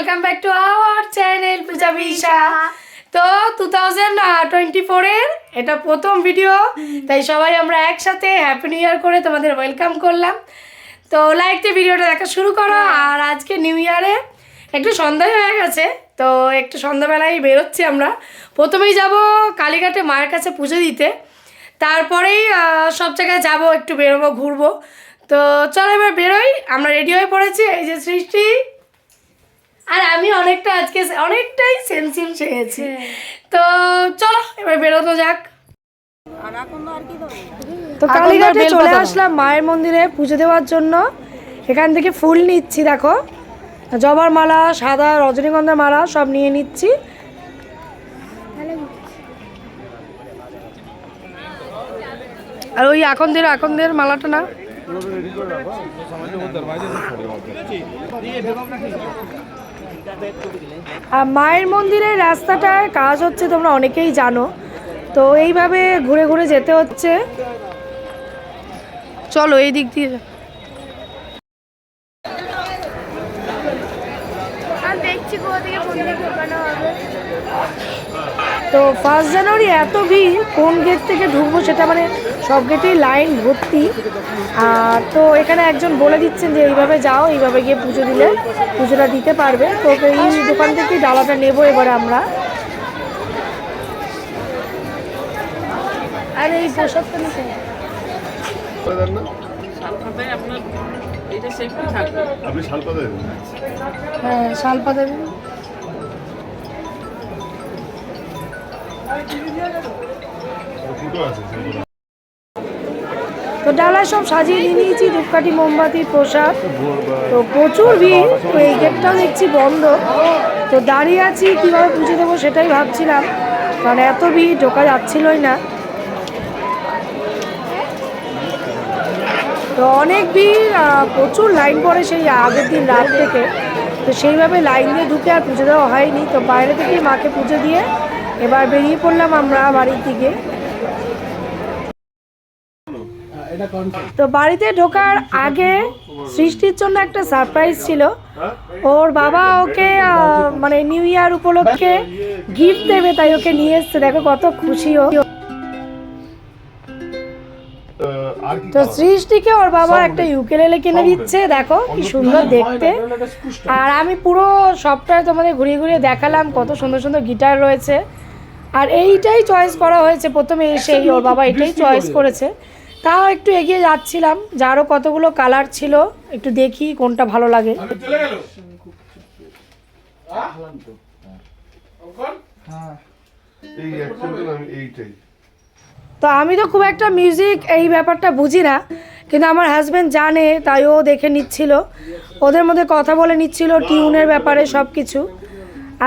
Welcome back to our channel Puja বিশা তো two thousand twenty ফোরের এটা প্রথম ভিডিও তাই সবাই আমরা একসাথে হ্যাপি নিউ ইয়ার করে তোমাদের ওয়েলকাম করলাম। তো লাইক দিয়ে ভিডিওটা দেখা শুরু করো, আর আজকে নিউ ইয়ারে একটু সন্ধ্যা হয়ে গেছে, তো একটু সন্ধ্যাবেলায় বেরোচ্ছি আমরা। প্রথমেই যাব কালীঘাটে মায়ের কাছে পুজো দিতে, তারপরেই সব জায়গায় যাব, একটু বেরোবো, ঘুরবো। তো চলো এবার বেরোই, আমরা রেডি হয়ে পড়েছি, এই যে সৃষ্টি। আর আমি অনেকটা আজকে অনেকটাই সেন্সিম সেরেছি তো চলো এবার বেরোনো যাক। তো কালীঘাটে চলে আসলাম মায়ের মন্দিরে পুজো দেওয়ার জন্য। এখান থেকে ফুল নিচ্ছি দেখো। জবার মালা সাদা রজনীগন্ধার মালা সব নিয়ে নিচ্ছি। আর ওই আকন্দের আকন্দের মালাটা না? আর মায়ের মন্দিরের রাস্তাটার কাজ হচ্ছে, তোমরা অনেকেই জানো। তো এইভাবে ঘুরে ঘুরে যেতে হচ্ছে। চলো এই দিক দিয়ে যা। তো ফার্স্ট জানুয়ারি এত ভিড় কোন গেট থেকে ঢুকবো সেটা মানে সব গেটেই লাইন ভর্তি। আর তো এখানে একজন বলে দিচ্ছেন যে এইভাবে যাও এইভাবে গিয়ে পুজো দিলে পুজোটা দিতে পারবে। তো এই দোকান থেকে ডালাটা নেব এবারে আমরা। আর এই প্রসাদটা নিতে। করে দেন না তো ডালা সব সাজিয়ে নিয়ে নিয়েছি, ধূপকাঠি, মোমবাতি, প্রসাদ। তো প্রচুর ভিড়, তো এই গেটটাও দেখছি বন্ধ। তো দাঁড়িয়ে আছি, কীভাবে পুজো দেবো সেটাই ভাবছিলাম, কারণ এত ভিড়, ঢোকা যাচ্ছিলই না। তো অনেক ভিড় প্রচুর লাইন পড়ে সেই আগের দিন রাত থেকে। তো সেইভাবে লাইন দিয়ে ঢুকে আর পুজো দেওয়া হয়নি। তো বাইরে থেকে মাকে পুজো দিয়ে এবার বেরিয়ে পড়লাম আমরা বাড়ির দিকে। তো বাড়িতে ঢোকার আগে সৃষ্টির জন্য একটা সারপ্রাইজ ছিল। ওর বাবা ওকে মানে নিউ ইয়ার উপলক্ষে গিফট দেবে, তাই ওকে নিয়ে এসছে। দেখো কত খুশি ও। তো সৃষ্টিকে ওর বাবা একটা ইউকেলেলে কিনে দিচ্ছে, দেখো কি সুন্দর দেখতে। আর আমি পুরো সবটাই তোমাদের ঘুরিয়ে ঘুরিয়ে দেখালাম, কত সুন্দর সুন্দর গিটার রয়েছে। আর এইটাই চয়েস করা হয়েছে প্রথমে এসেই ওর বাবা এটাই চয়েস করেছে। তাও একটু এগিয়ে যাচ্ছিলাম যারও কতগুলো কালার ছিল একটু দেখি কোনটা ভালো লাগে। এই আমি তো আমি তো খুব একটা মিউজিক এই ব্যাপারটা বুঝি না কিন্তু আমার হাজব্যান্ড জানে তাই ও দেখে নিচ্ছিল। ওদের মধ্যে কথা বলে নিচ্ছিল টিউনের ব্যাপারে সব কিছু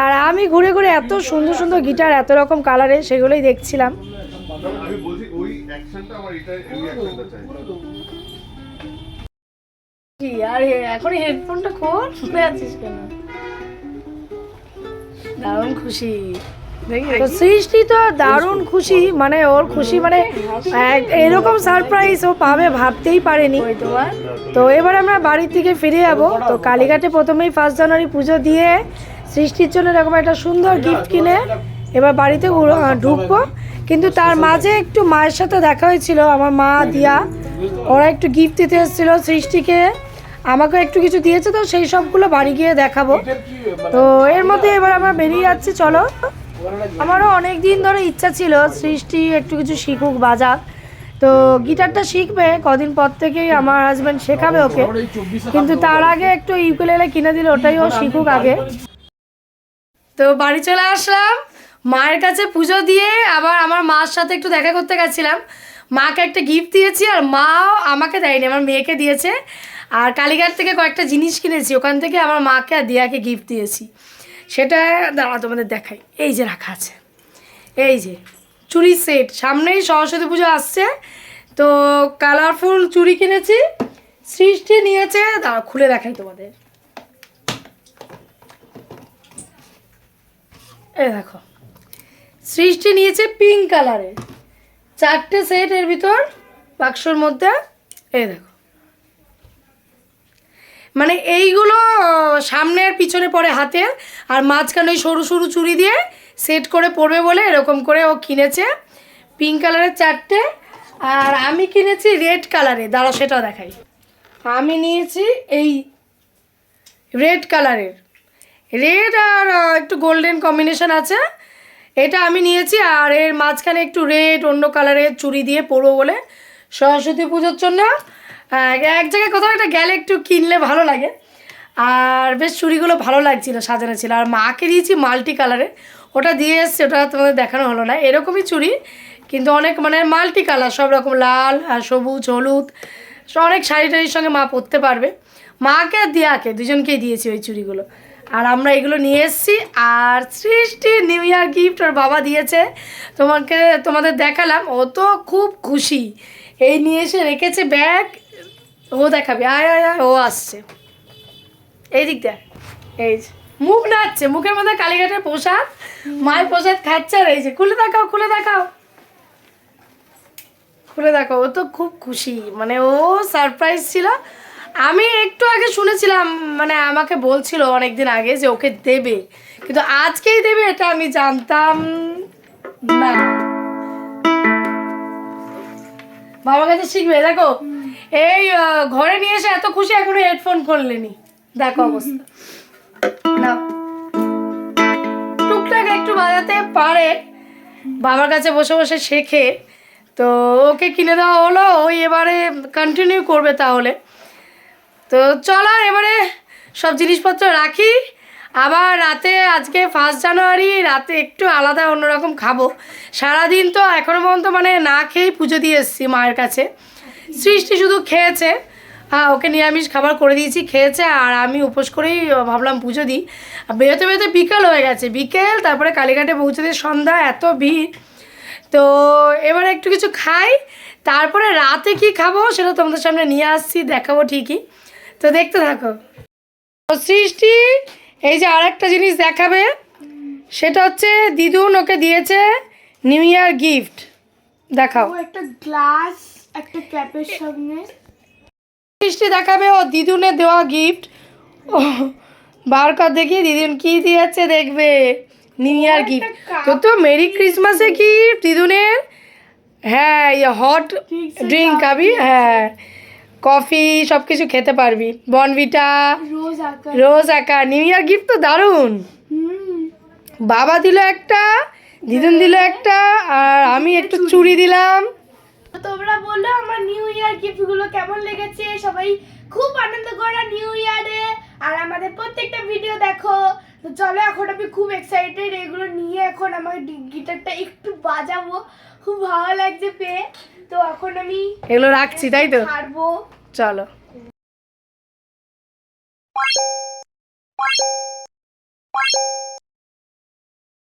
আর আমি ঘুরে ঘুরে এত সুন্দর সুন্দর গিটার এত রকম কালারে সেগুলোই দেখছিলাম। আমি বলছি ওই অ্যাকশনটা আমার এটা এই অ্যাকশনটা চাই। কি আর এখন হেডফোনটা খোল শুনে আছিস কেন? দারুণ খুশি। সৃষ্টি তো দারুণ খুশি মানে ওর খুশি মানে এরকম সারপ্রাইজ ও পাবে ভাবতেই পারেনি। তো এবার আমরা বাড়ির থেকে ফিরে যাব। তো কালীঘাটে প্রথমেই ফার্স্ট জানুয়ারি পুজো দিয়ে সৃষ্টির জন্য এরকম একটা সুন্দর গিফট কিনে এবার বাড়িতে ঢুকবো। কিন্তু তার মাঝে একটু মায়ের সাথে দেখা হয়েছিল আমার মা দিয়া। ওরা একটু গিফট দিতে এসেছিল সৃষ্টিকে। আমাকে একটু কিছু দিয়েছে তো সেই সবগুলো বাড়ি গিয়ে দেখাবো। তো এর মধ্যে এবার আমরা বেরিয়ে যাচ্ছি চলো। আমারও অনেক দিন ধরে ইচ্ছা ছিল সৃষ্টি একটু কিছু শিখুক বাজাক। তো গিটারটা শিখবে কদিন পর থেকেই আমার হাজব্যান্ড শেখাবে ওকে। কিন্তু তার আগে একটু ইউকুলেলে কিনে দিলে ওটাই ও শিখুক আগে। তো বাড়ি চলে আসলাম। মায়ের কাছে পুজো দিয়ে আবার আমার মার সাথে একটু দেখা করতে গেছিলাম। মাকে একটা গিফট দিয়েছি আর মাও আমাকে দেয়নি, আমার মেয়েকে দিয়েছে। আর কালীঘাট থেকে কয়েকটা জিনিস কিনেছি, ওখান থেকে আমার মাকে আর দিয়াকে গিফট দিয়েছি। সেটা দাঁড়া তোমাদের দেখাই। এই যে রাখা আছে। এই যে, চুড়ি সেট সামনেই সরস্বতী পুজো আসছে। তো কালারফুল চুড়ি কিনেছি। সৃষ্টি নিয়েছে। দাঁড়া খুলে দেখাই তোমাদের। এই দেখো। সৃষ্টি নিয়েছে পিঙ্ক কালারের চারটে সেট এর ভিতর বাক্সর মধ্যে, এই দেখো। মানে এইগুলো সামনের পিছনে পড়ে হাতের আর মাঝখানে ওই সরু সরু চুড়ি দিয়ে সেট করে পরবে বলে এরকম করে ও কিনেছে। পিঙ্ক কালারের চারটে, আর আমি কিনেছি রেড কালারে দাঁড়া সেটাও দেখাই। আমি নিয়েছি এই রেড কালারের রেড আর একটু গোল্ডেন কম্বিনেশন আছে। এটা আমি নিয়েছি আর এর মাঝখানে একটু রেড অন্য কালারের চুড়ি দিয়ে পরবো বলে সরস্বতী পুজোর জন্য। আহ, এক জায়গায় কোথাও একটা গেলে একটু কিনলে ভালো লাগে। আর বেশ চুড়িগুলো ভালো লাগছিল সাজানো ছিল। আর মাকে দিয়েছি মাল্টি কালারে ওটা দিয়ে এসছে ওটা তোমাদের দেখানো হলো না। এরকমই চুড়ি কিন্তু অনেক মানে মাল্টি কালার সব রকম লাল আর সবুজ হলুদ অনেক শাড়ি টাড়ির সঙ্গে মা পরতে পারবে। মাকে আর দিয়াকে দুজনকেই দিয়েছি ওই চুড়িগুলো। আর আমরা এগুলো নিয়ে এসেছি, আর সৃষ্টি নিউ ইয়ার গিফট ওর বাবা দিয়েছে। তোমাকে, তোমাদের দেখালাম, ও তো খুব খুশি। এই নিয়ে এসে রেখেছে ব্যাগ ও দেখাবে, আয় আয় আয়, ও আসছে। এই দিক দেখ, এই যে, মুখ নাচছে মুখের মধ্যে কালীঘাটের প্রসাদ, মায়ের প্রসাদ খাচ্ছে, আর এই যে, খুলে দেখাও খুলে দেখাও। খুলে দেখো ও তো খুব খুশি মানে ও সারপ্রাইজ ছিল। আমি একটু আগে শুনেছিলাম মানে আমাকে বলছিল অনেক দিন আগে যে ওকে দেবে। কিন্তু আজকেই দেবে এটা আমি জানতাম না। বাবার কাছে শিখবে, দেখো। এই ঘরে নিয়ে এসে এত খুশি, এখনও হেডফোন খুললেনি। দেখো অবস্থা। না। টুকটাক একটু বাজাতে পারে। বাবার কাছে বসে বসে শেখে। তো ওকে কিনে দেওয়া হলো, ওই এবারে কন্টিনিউ করবে তাহলে। তো চলো এবারে সব জিনিসপত্র রাখি। আবার রাতে আজকে ফার্স্ট জানুয়ারি রাতে একটু আলাদা অন্যরকম খাব। সারাদিন তো এখনও পর্যন্ত মানে না খেয়েই পুজো দিয়ে এসেছি মায়ের কাছে। সৃষ্টি শুধু খেয়েছে হ্যাঁ ওকে নিরামিষ খাবার করে দিয়েছি, খেয়েছে, আর আমি উপোস করেই ভাবলাম পুজো দিই। বেরোতে বেরোতে বিকেল হয়ে গেছে। বিকেল, তারপরে কালীঘাটে পৌঁছতে সন্ধ্যা, এত ভিড়। তো এবার একটু কিছু খাই, তারপরে রাতে কি খাব সেটা তোমাদের সামনে নিয়ে আসছি, দেখাবো ঠিকই। তো দেখতে থাকো। সৃষ্টি এই যে আরেকটা জিনিস দেখাবে সেটা হচ্ছে দিদুন ওকে দিয়েছে নিউ ইয়ার গিফট দেখাও। একটা গ্লাস একটা ক্যাপের সামনে। সৃষ্টি দেখাবে ও দিদুনের দেওয়া গিফট ও বার কর দেখি দিদুন কি দিয়েছে দেখবে। নিউ ইয়ার গিফট তো তো মেরি ক্রিসমাসে গিফট দিদুনের হ্যাঁ হট ড্রিঙ্ক খাবি হ্যাঁ। কফি সব কিছু খেতে পারবি। বনভিটা রোজ আঁকা। নিউ ইয়ার গিফট তো দারুণ। বাবা দিল একটা দিদুন দিল একটা আর আমি একটু চুড়ি। দিলাম। তোমরা বলল আমার নিউ ইয়ার গিফটগুলো কেমন লেগেছে? সবাই খুব আনন্দ করো নিউ ইয়ারে আর আমাদের প্রত্যেকটা ভিডিও দেখো। তো চলো এখন আমি খুব এক্সাইটেড এগুলো নিয়ে এখন আমার গিটারটা একটু বাজাবো। খুব ভালো লাগছে পেয়ে। তো এখন আমি এগুলো রাখছি তাই তো? ছাড়বো। চলো।